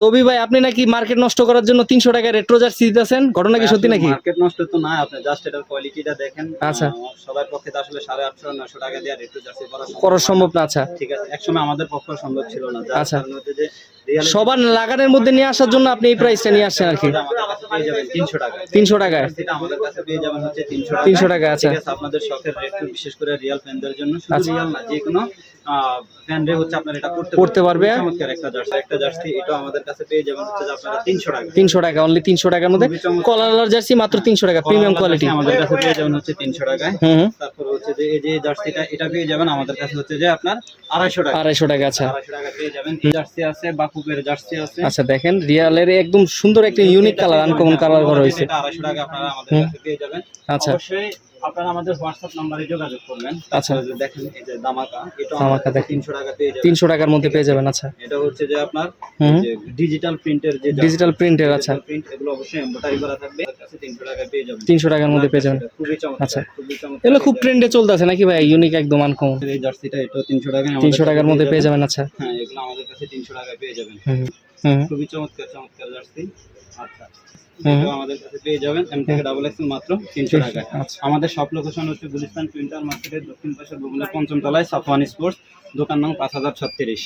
রবি ভাই আপনি নাকি মার্কেট নষ্ট করার জন্য তিনশো টাকা রেট্রো জার্সি দিতেছেন ঘটনা কি সত্যি নাকি মার্কেট নষ্ট তো না আপনি জাস্ট এটার কোয়ালিটিটা দেখেন আচ্ছা। সবার পক্ষে তো আসলে সাড়ে আটশো নশো টাকা দিয়ে রেট্রো জার্সি করা সম্ভব না। আচ্ছা ঠিক আছে একসময় আমাদের পক্ষে সম্ভব ছিল না আচ্ছা। সবার লাগানের মধ্যে নিয়ে আসার জন্য আপনি এই প্রাইসটা নিয়ে আসছেন আর কি আমাদের কাছে পেয়ে যাবেন 300 টাকায়। তিনশো টাকায় আমাদের কাছে পেয়ে যাবেন হচ্ছে 300 টাকায়। 300 টাকায়, আচ্ছা। আপনাদের শখের রেট বিশেষ করে রিয়াল ফ্যানদের জন্য আচ্ছা। রিয়াল না যে কোনো ফ্যান রে হচ্ছে আপনার এটা করতে করতে পারবে। চমৎকার একটা জার্সি একটা জার্সি এটা আমাদের কাছে পেয়ে যাবেন হচ্ছে যে আপনারা 300 টাকা। তিনশো টাকা অনলি তিনশো টাকার মধ্যে। কলার জার্সি মাত্র তিনশো টাকা প্রিমিয়াম কোয়ালিটি আমাদের কাছে পেয়ে যাবেন হচ্ছে 300 টাকায়। তারপর হচ্ছে যে এই যে জার্সিটা এটা পেয়ে যাবেন আমাদের কাছে হচ্ছে যে আপনার 250 টাকা। আড়াইশো টাকা আচ্ছা। 250 টাকা পেয়ে যাবেন। এই জার্সি আছে বাকুপের জার্সি আছে। আচ্ছা দেখেন রিয়ালের একদম সুন্দর একটা ইউনিক কালার আনকমন কালার করা হয়েছে। এটা 250 টাকা আপনারা আমাদের কাছে পেয়ে যাবেন। আচ্ছা। অবশ্যই আপনারা আমাদের হোয়াটসঅ্যাপ নম্বরে যোগাযোগ করবেন। আচ্ছা। দেখেন এই যে দামাকা এটা দামাকা আমাদের দেখেন। তিনশো টাকা পেয়ে যাবেন। তিনশো টাকার মধ্যে পেয়ে যাবেন আচ্ছা। এটা হচ্ছে যে আপনার হুম। ডিজিটাল প্রিন্টের যে ডিজিটাল প্রিন্টের আচ্ছা। প্রিন্ট এগুলো অবশ্যই এমব্রয়ডারি করা থাকবে। এর কাছে তিনশো টাকা পেয়ে যাবেন। তিনশো টাকার মধ্যে পেয়ে যাবেন। খুবই চমৎকার আচ্ছা। এগুলো খুব ট্রেন্ডে চলতেছে নাকি ভাই? ইউনিক একদম আনকমন এই জার্সিটা এটা তিনশো টাকা তিনশো টাকার মধ্যে পেয়ে যাবেন আচ্ছা। হ্যাঁ এগুলো আমাদের কাছে তিনশো টাকায় পেয়ে যাবেন। হুম খুবই চমৎকার চমৎকার জার্সি। আচ্ছা। আমাদের কাছে পেয়ে যাবেন এম থেকে ডাবল এক্সেল মাত্র তিনশো টাকায়। আচ্ছা। আমাদের সব লোকেশন হচ্ছে গুলিস্তান টুইন্টার মার্কেটের দক্ষিণ পাশের ভবনের পঞ্চম তলায় সাফওয়ান স্পোর্টস দোকান নং পাঁচ হাজার ছত্রিশ।